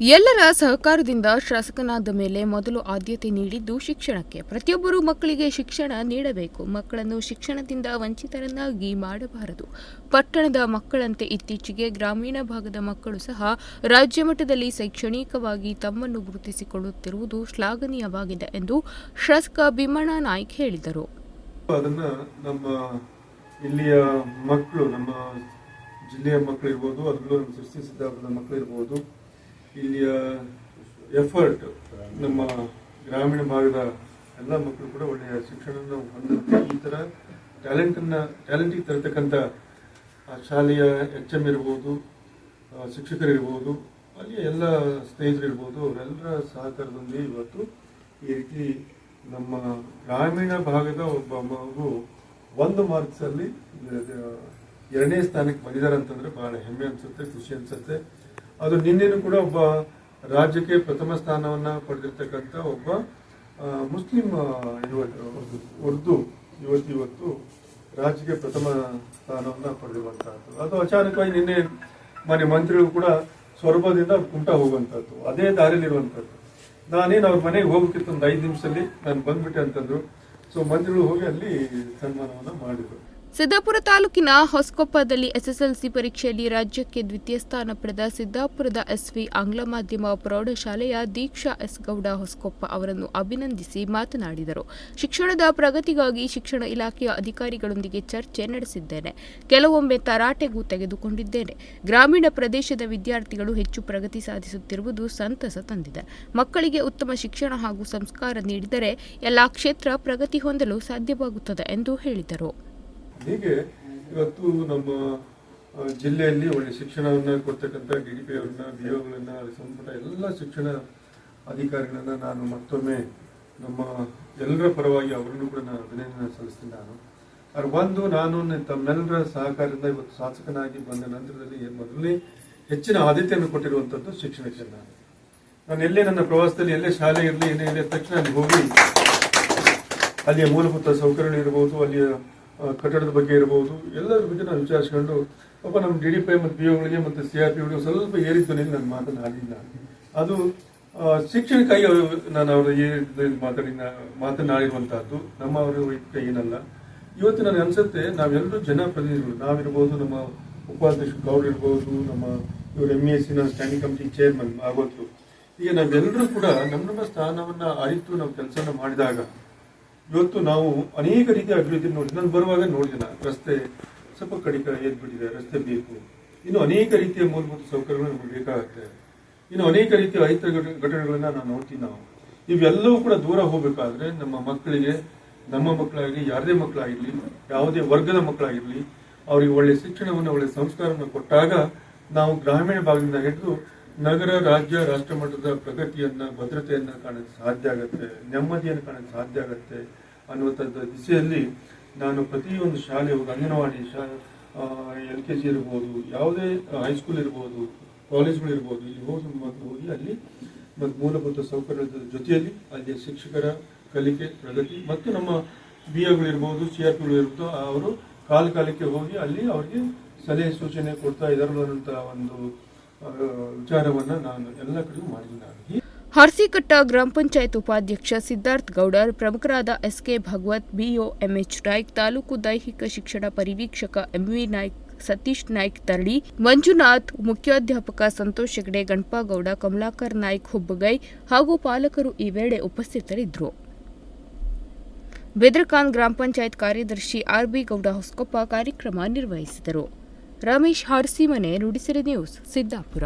ಎಲ್ಲರ ಸಹಕಾರದಿಂದ ಶಾಸಕನಾದ ಮೇಲೆ ಮೊದಲು ಆದ್ಯತೆ ನೀಡಿದ್ದು ಶಿಕ್ಷಣಕ್ಕೆ. ಪ್ರತಿಯೊಬ್ಬರು ಮಕ್ಕಳಿಗೆ ಶಿಕ್ಷಣ ನೀಡಬೇಕು. ಮಕ್ಕಳನ್ನು ಶಿಕ್ಷಣದಿಂದ ವಂಚಿತರನ್ನಾಗಿ ಮಾಡಬಾರದು. ಪಟ್ಟಣದ ಮಕ್ಕಳಂತೆ ಇತ್ತೀಚೆಗೆ ಗ್ರಾಮೀಣ ಭಾಗದ ಮಕ್ಕಳು ಸಹ ರಾಜ್ಯ ಮಟ್ಟದಲ್ಲಿ ಶೈಕ್ಷಣಿಕವಾಗಿ ತಮ್ಮನ್ನು ಗುರುತಿಸಿಕೊಳ್ಳುತ್ತಿರುವುದು ಶ್ಲಾಘನೀಯವಾಗಿದೆ ಎಂದು ಶಾಸಕ ಭೀಮಣ್ಣ ನಾಯ್ಕ್ ಹೇಳಿದರು. ನಮ್ಮ ಇಲ್ಲಿಯ ಎಫರ್ಟ್ ನಮ್ಮ ಗ್ರಾಮೀಣ ಭಾಗದ ಎಲ್ಲ ಮಕ್ಕಳು ಕೂಡ ಒಳ್ಳೆಯ ಶಿಕ್ಷಣವನ್ನು ಹೊಂದುತ್ತೆ. ಈ ಥರ ಟ್ಯಾಲೆಂಟನ್ನು ಟ್ಯಾಲೆಂಟಿಗೆ ತರತಕ್ಕಂಥ ಶಾಲೆಯ ಎಚ್ ಎಂ ಇರ್ಬೋದು ಶಿಕ್ಷಕರಿರ್ಬೋದು, ಅಲ್ಲಿಯ ಎಲ್ಲ ಸ್ನೇಹಿತರಿರ್ಬೋದು, ಅವರೆಲ್ಲರ ಸಹಕಾರದೊಂದಿಗೆ ಇವತ್ತು ಈ ರೀತಿ ನಮ್ಮ ಗ್ರಾಮೀಣ ಭಾಗದ ಒಬ್ಬ ಮಗು ಒಂದು ಮಾರ್ಕ್ಸಲ್ಲಿ ಎರಡನೇ ಸ್ಥಾನಕ್ಕೆ ಬಂದಿದ್ದಾರೆ ಅಂತಂದ್ರೆ ಬಹಳ ಹೆಮ್ಮೆ ಅನಿಸುತ್ತೆ, ಖುಷಿ ಅನ್ಸುತ್ತೆ. ಅದು ನಿನ್ನೆನೂ ಕೂಡ ಒಬ್ಬ ರಾಜ್ಯಕ್ಕೆ ಪ್ರಥಮ ಸ್ಥಾನವನ್ನ ಪಡೆದಿರ್ತಕ್ಕಂಥ ಒಬ್ಬ ಮುಸ್ಲಿಂ ಉರ್ದು ಯುವತಿ ಇವತ್ತು ರಾಜ್ಯಕ್ಕೆ ಪ್ರಥಮ ಸ್ಥಾನವನ್ನ ಪಡೆದಿರುವಂತಹದ್ದು. ಅದು ಅಚಾನಕವಾಗಿ ನಿನ್ನೆ ಮನೆ ಮಂತ್ರಿಗಳು ಕೂಡ ಸ್ವರ್ಭದಿಂದ ಕುಂಟ ಹೋಗುವಂಥದ್ದು ಅದೇ ದಾರಿಯಲ್ಲಿರುವಂತಹದ್ದು. ನಾನೇನು ಅವ್ರ ಮನೆಗೆ ಹೋಗ್ಬೇಕಿತ್ತು ಒಂದು ಐದು ನಿಮಿಷದಲ್ಲಿ, ನಾನು ಬಂದ್ಬಿಟ್ಟೆ ಅಂತಂದ್ರು. ಸೊ ಮಂತ್ರಿಗಳು ಹೋಗಿ ಅಲ್ಲಿ ಸನ್ಮಾನವನ್ನು ಮಾಡಿದ್ರು. ಸಿದ್ದಾಪುರ ತಾಲೂಕಿನ ಹೊಸಕೊಪ್ಪದಲ್ಲಿ ಎಸ್ಎಸ್ಎಲ್ಸಿ ಪರೀಕ್ಷೆಯಲ್ಲಿ ರಾಜ್ಯಕ್ಕೆ ದ್ವಿತೀಯ ಸ್ಥಾನ ಪಡೆದ ಸಿದ್ದಾಪುರದ ಎಸ್ವಿ ಆಂಗ್ಲ ಮಾಧ್ಯಮ ಪ್ರೌಢಶಾಲೆಯ ದೀಕ್ಷಾ ಎಸ್ ಗೌಡ ಹೊಸಕೊಪ್ಪ ಅವರನ್ನು ಅಭಿನಂದಿಸಿ ಮಾತನಾಡಿದರು. ಶಿಕ್ಷಣದ ಪ್ರಗತಿಗಾಗಿ ಶಿಕ್ಷಣ ಇಲಾಖೆಯ ಅಧಿಕಾರಿಗಳೊಂದಿಗೆ ಚರ್ಚೆ ನಡೆಸಿದ್ದೇನೆ. ಕೆಲವೊಮ್ಮೆ ತರಾಟೆಗೂ ತೆಗೆದುಕೊಂಡಿದ್ದೇನೆ. ಗ್ರಾಮೀಣ ಪ್ರದೇಶದ ವಿದ್ಯಾರ್ಥಿಗಳು ಹೆಚ್ಚು ಪ್ರಗತಿ ಸಾಧಿಸುತ್ತಿರುವುದು ಸಂತಸ ತಂದಿದೆ. ಮಕ್ಕಳಿಗೆ ಉತ್ತಮ ಶಿಕ್ಷಣ ಹಾಗೂ ಸಂಸ್ಕಾರ ನೀಡಿದರೆ ಎಲ್ಲಾ ಕ್ಷೇತ್ರ ಪ್ರಗತಿ ಹೊಂದಲು ಸಾಧ್ಯವಾಗುತ್ತದೆ ಎಂದು ಹೇಳಿದರು. ಹೀಗೆ ಇವತ್ತು ನಮ್ಮ ಜಿಲ್ಲೆಯಲ್ಲಿ ಒಳ್ಳೆ ಶಿಕ್ಷಣವನ್ನ ಕೊಡ್ತಕ್ಕಂಥ ಡಿ ಡಿ ಪಿ ಅವರನ್ನ ಬಿ ಒಗಳನ್ನ ಸಂಪುಟ ಎಲ್ಲ ಶಿಕ್ಷಣ ಅಧಿಕಾರಿಗಳನ್ನ ನಾನು ಮತ್ತೊಮ್ಮೆ ನಮ್ಮ ಎಲ್ಲರ ಪರವಾಗಿ ಅವರನ್ನು ಕೂಡ ನಾನು ಅಭಿನಂದನೆ ಸಲ್ಲಿಸ್ತೀನಿ ನಾನು. ಅವ್ರು ಬಂದು ನಾನು ತಮ್ಮೆಲ್ಲರ ಸಹಕಾರದಿಂದ ಇವತ್ತು ಶಾಸಕನಾಗಿ ಬಂದ ನಂತರದಲ್ಲಿ ಮೊದಲನೇ ಹೆಚ್ಚಿನ ಆದ್ಯತೆಯನ್ನು ಕೊಟ್ಟಿರುವಂತದ್ದು ಶಿಕ್ಷಣಕ್ಕೆ ನಾನು ನಾನು ಎಲ್ಲೇ ನನ್ನ ಪ್ರವಾಸದಲ್ಲಿ, ಎಲ್ಲೇ ಶಾಲೆ ಇರಲಿ ಏನೇ ಇರಲಿ ತಕ್ಷಣ ಅಲ್ಲಿ ಹೋಗಿ ಅಲ್ಲಿಯ ಮೂಲಭೂತ ಸೌಕರ್ಯಗಳು ಇರಬಹುದು ಅಲ್ಲಿಯ ಕಟ್ಟಡದ ಬಗ್ಗೆ ಇರಬಹುದು ಎಲ್ಲರ ಬಗ್ಗೆ ನಾವು ವಿಚಾರಿಸ್ಕೊಂಡು ಪಾಪ ನಮ್ಮ ಡಿ ಡಿ ಪಿ ಮತ್ತು ಪಿ ಒಗಳಿಗೆ ಮತ್ತು ಸಿ ಆರ್ ಪಿ ಸ್ವಲ್ಪ ಏರಿದ್ದು ನನ್ನ ಮಾತನ್ನು ಆಡಿಲ್ಲ ಅದು ಶಿಕ್ಷಣಕ್ಕಾಗಿ ನಾನು ಅವರ ಮಾತಾಡಿ ಮಾತನಾಡಿರುವಂತಹದ್ದು ನಮ್ಮ ಅವರ ವೈಯಕ್ತಿಕ ಏನಲ್ಲ. ಇವತ್ತು ನನಗೆ ಅನಿಸುತ್ತೆ ನಾವೆಲ್ಲರೂ ಜನಪ್ರತಿನಿಧಿಗಳು. ನಾವಿರ್ಬೋದು, ನಮ್ಮ ಉಪಾಧ್ಯಕ್ಷ ಗೌಡ್ ಇರ್ಬೋದು, ನಮ್ಮ ಇವರು ಎಂ ಎಸ್ ಸಿನ ಸ್ಟ್ಯಾಂಡಿಂಗ್ ಕಮಿಟಿ ಚೇರ್ಮನ್ ಆಗೋದ್ರು. ಈಗ ನಾವೆಲ್ಲರೂ ಕೂಡ ನಮ್ಮ ನಮ್ಮ ಸ್ಥಾನವನ್ನು ಅರಿತು, ನಾವು ಕೆಲಸನ ಮಾಡಿದಾಗ ಇವತ್ತು ನಾವು ಅನೇಕ ರೀತಿಯ ಅಭಿವೃದ್ಧಿ ನೋಡಿ, ನಾನು ಬರುವಾಗ ನೋಡಿದೆ ರಸ್ತೆ ಸ್ವಲ್ಪ ಕಡಿತ ಏರ್ಬಿಟ್ಟಿದೆ, ರಸ್ತೆ ಬೇಕು. ಇನ್ನು ಅನೇಕ ರೀತಿಯ ಮೂಲಭೂತ ಸೌಕರ್ಯಗಳು ನಮಗೆ ಬೇಕಾಗುತ್ತೆ. ಇನ್ನು ಅನೇಕ ರೀತಿಯ ರೈತ ಘಟನೆಗಳನ್ನ ನಾವು ನೋಡ್ತೀವಿ ನಾವು. ಇವೆಲ್ಲವೂ ಕೂಡ ದೂರ ಹೋಗಬೇಕಾದ್ರೆ ನಮ್ಮ ಮಕ್ಕಳಿಗೆ, ನಮ್ಮ ಮಕ್ಕಳಾಗಲಿ ಯಾರದೇ ಮಕ್ಕಳಾಗಿರಲಿ, ಯಾವುದೇ ವರ್ಗದ ಮಕ್ಕಳಾಗಿರಲಿ, ಅವರಿಗೆ ಒಳ್ಳೆ ಶಿಕ್ಷಣವನ್ನು, ಒಳ್ಳೆ ಸಂಸ್ಕಾರವನ್ನು ಕೊಟ್ಟಾಗ ನಾವು ಗ್ರಾಮೀಣ ಭಾಗದಿಂದ ಹಿಡಿದು ನಗರ, ರಾಜ್ಯ ರಾಷ್ಟ್ರ ಮಟ್ಟದ ಪ್ರಗತಿಯನ್ನ, ಭದ್ರತೆಯನ್ನ ಕಾಣಕ್ಕೆ ಸಾಧ್ಯ ಆಗತ್ತೆ, ನೆಮ್ಮದಿಯನ್ನು ಕಾಣಕ್ಕೆ ಸಾಧ್ಯ ಆಗತ್ತೆ ಅನ್ನುವಂಥದ್ದು ದಿಸೆಯಲ್ಲಿ ನಾನು ಪ್ರತಿಯೊಂದು ಶಾಲೆ ಅಂಗನವಾಡಿ ಶಾ ಎಲ್ ಕೆ ಜಿ ಇರ್ಬೋದು, ಯಾವುದೇ ಹೈಸ್ಕೂಲ್ ಇರ್ಬೋದು, ಕಾಲೇಜ್ಗಳು ಇರ್ಬೋದು, ಇಲ್ಲಿ ಹೋಗಿ ಮತ್ತು ಹೋಗಿ ಅಲ್ಲಿ ಮತ್ತು ಮೂಲಭೂತ ಸೌಕರ್ಯದ ಜೊತೆಯಲ್ಲಿ ಅಲ್ಲಿ ಶಿಕ್ಷಕರ ಕಲಿಕೆ, ಪ್ರಗತಿ ಮತ್ತು ನಮ್ಮ ಬಿ ಎಗಳಿರ್ಬೋದು ಸಿ ಆರ್ ಪಿಗಳು ಇರ್ಬೋದು ಅವರು ಕಾಲ ಕಾಲಕ್ಕೆ ಹೋಗಿ ಅಲ್ಲಿ ಅವರಿಗೆ ಸಲಹೆ ಸೂಚನೆ ಕೊಡ್ತಾ ಇದ್ದಾರೆ ಅನ್ನೋಂಥ ಒಂದು ವಿಚಾರವನ್ನ ನಾನು ಎಲ್ಲ ಕಡೆಗೂ ಮಾಡಿದ್ದೀನಿ. ಹರ್ಸಿಕಟ್ಟ ಗ್ರಾಮ ಪಂಚಾಯತ್ ಉಪಾಧ್ಯಕ್ಷ ಸಿದ್ಧಾರ್ಥ ಗೌಡರ್, ಪ್ರಮುಖರಾದ SK Bhagwat, BO MH Naik, taluk ದೈಹಿಕ ಶಿಕ್ಷಣ ಪರಿವೀಕ್ಷಕ ಎಂವಿ ನಾಯ್ಕ್, ಸತೀಶ್ ನಾಯ್ಕ್ ತರಳಿ, ಮಂಜುನಾಥ್, ಮುಖ್ಯಾಧ್ಯಾಪಕ ಸಂತೋಷ್ ಹೆಗಡೆ, ಗಣಪಗೌಡ, ಕಮಲಾಕರ್ ನಾಯ್ಕ್ ಹುಬ್ಬಗೈ ಹಾಗೂ ಪಾಲಕರು ಈ ವೇಳೆ ಉಪಸ್ಥಿತರಿದ್ದರು. ಬೆದ್ರಕಾನ್ ಗ್ರಾಮ ಪಂಚಾಯತ್ ಕಾರ್ಯದರ್ಶಿ ಆರ್ಬಿ ಗೌಡ ಹೊಸಕೊಪ್ಪ ಕಾರ್ಯಕ್ರಮ ನಿರ್ವಹಿಸಿದರು. ರಮೇಶ್ ಹರ್ಸಿಮನೆ ನುಡಿಸಿರಿ ನ್ಯೂಸ್ ಸಿದ್ದಾಪುರ.